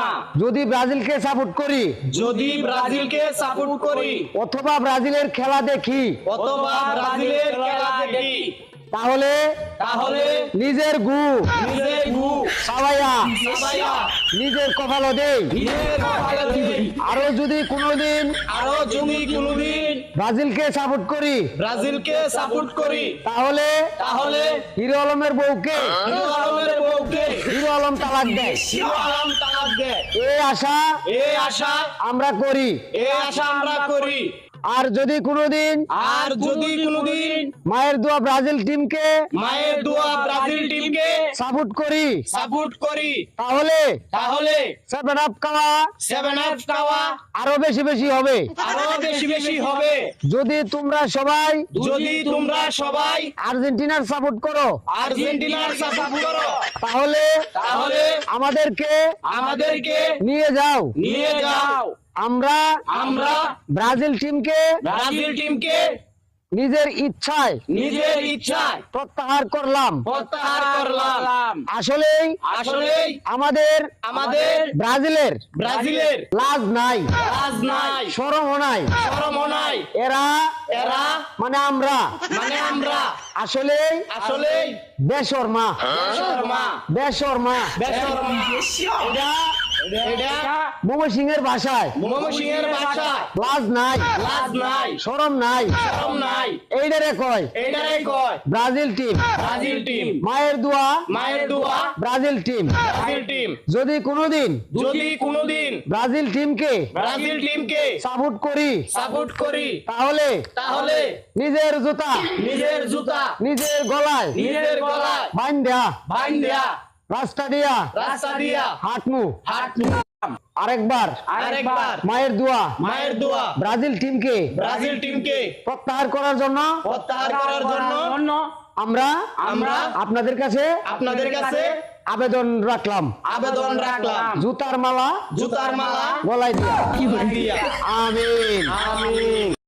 না। যদি ব্রাজিলকে সাপোর্ট করি। যদি ব্রাজিলকে সাপোর্ট করি। অথবা ব্রাজিলের খেলা দেখি। অথবা ব্রাজিলের খেলা দেখি। তাহলে তাহলে নিজের গু নিজের গু সাবাইয়া সাবাইয়া নিজের কপাল দেই। নিজের কপালে দিই। আরও যদি কোনোদিন আরও যদি কোনোদিন ব্রাজিলকে সাপোর্ট করি ব্রাজিলকে সাপোর্ট করি। তাহলে তাহলে হিরো আলমের বউকে হিরো আলমের তালাক দেয় তালাক দেয় এই আশা এই আশা আমরা করি। এই আশা আমরা করি আর যদি কোনোদিন আর যদি কোনোদিন মায়ের দোয়া ব্রাজিল টিমকে মায়ের দোয়া সাপোর্ট করি। সাপোর্ট করি। তাহলে? তাহলে? সেভেন আপ খাওয়া। সেভেন আপ খাওয়া। আরও বেশি বেশি হবে। আরও বেশি বেশি হবে। যদি তোমরা সবাই যদি তোমরা সবাই আর্জেন্টিনার সাপোর্ট করো। আর্জেন্টিনার সাপোর্ট করো। তাহলে তাহলে আমাদেরকে আমাদেরকে নিয়ে যাও। নিয়ে যাও। আমরা আমরা ব্রাজিল টিমকে ব্রাজিল টিমকে নিজের ইচ্ছায় নিজের ইচ্ছায় প্রত্যাহার করলাম। প্রত্যাহার করলাম। আসলেই আসলেই আমাদের আমাদের ব্রাজিলের ব্রাজিলের লাজ নাই লাজ নাই শরমও নাই। শরম নাই। এরা এরা মানে আমরা। মানে আমরা। আসলে আসলেই বেশর্মা। শর্মা বেশর্মা। বেশরমা। এটা মোমো সিং এর ভাষায় মমসিংহের ভাষায়। লাজ নাই। লাজ নাই। শরম নাই। শরম নাই। এইটারে কয়? কয়। Brazil team. Brazil team. মায়ের দোয়া। মায়ের দোয়া। Brazil team. Brazil team. যদি কোনোদিন যদি কোনোদিন ব্রাজিল টিমকে ব্রাজিল টিমকে সাপোর্ট করি সাপোর্ট করি তাহলে তাহলে নিজের জুতা নিজের জুতা নিজের গলায় নিজের গলায় বাইন দেয়া বাইন দেয়া রাস্তা দিয়া। রাস্তা দিয়া। হাঁটমু হাট আরেকবার। আরেকবার। মায়ের দোয়া। মায়ের দোয়া। ব্রাজিল টিমকে। ব্রাজিল টিমকে। প্রত্যাহার করার জন্য। প্রত্যাহার করার জন্য। আমরা আমরা আপনাদের কাছে আপনাদের কাছে আবেদন রাখলাম। আবেদন রাখলাম। জুতার মালা জুতার মালা গলায় দিয়া। দিয়া। আমিন। আমিন।